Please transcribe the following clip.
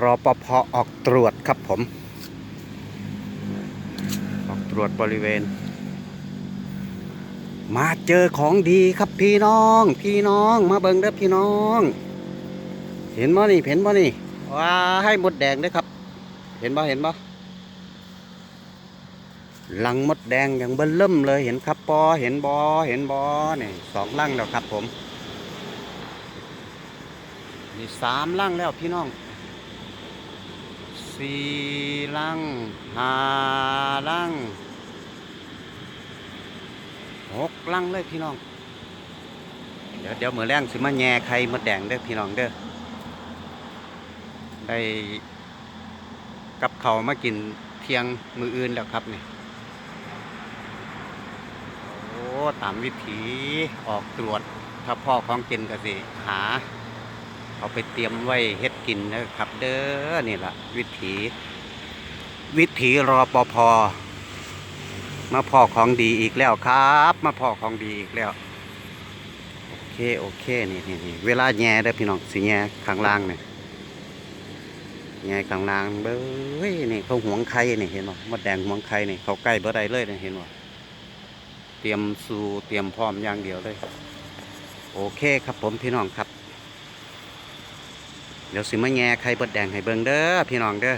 รอปภออกตรวจครับผม ออกตรวจบริเวณ มาเจอของดีครับพี่น้อง พี่น้องมาเบิ่งเด้อพี่น้อง เห็นบ่นี่เห็นบ่นี่ว้าให้มดแดงเด้อครับ เห็นบ่เห็นบ่ลังมดแดงอย่างเบิ่เริ่มเลยเห็นครับปอเห็นบอเห็นบอนี่สองลังแล้วครับผมนี่สามลังแล้วพี่น้อง สี่ลังห้าลังหกลังเลยพี่น้อง เดี๋ยวเดี๋ยวมือแรงสิมาแง่ไข่มดแดงเด้อพี่น้องเด้อได้กับเขามากินเที่ยงมืออื่นแล้วครับนี่โอ้ตามวิถีออกตรวจถ้าพ่อของกินก็สิหา เอาไปเตรียมไว้เฮ็ดกินนะครับ เด้อนี่ละวิถี วิถีรอปภมาพ่อของดีอีกแล้วครับ มาพ่อของดีอีกแล้ว โอเคโอเคนี่นี่นี่เวลาแง่เด้อพี่น้องสิแง่ข้างล่างเนี่ยแง่ข้างล่างเบ้ยนี่เขาหวงไข่นี่เห็นบ่มดแดงหวงไข่นี่เขาใกล้เบ่ได้เลยนี่เห็นบ่เตรียมสู่เตรียมพร้อมอย่างเดียวเลย โอเคครับผมพี่น้องครับ เดี๋ยวสิมาแง่ไข่บดแดงให้เบิ่งเด้อพี่น้องเด้อ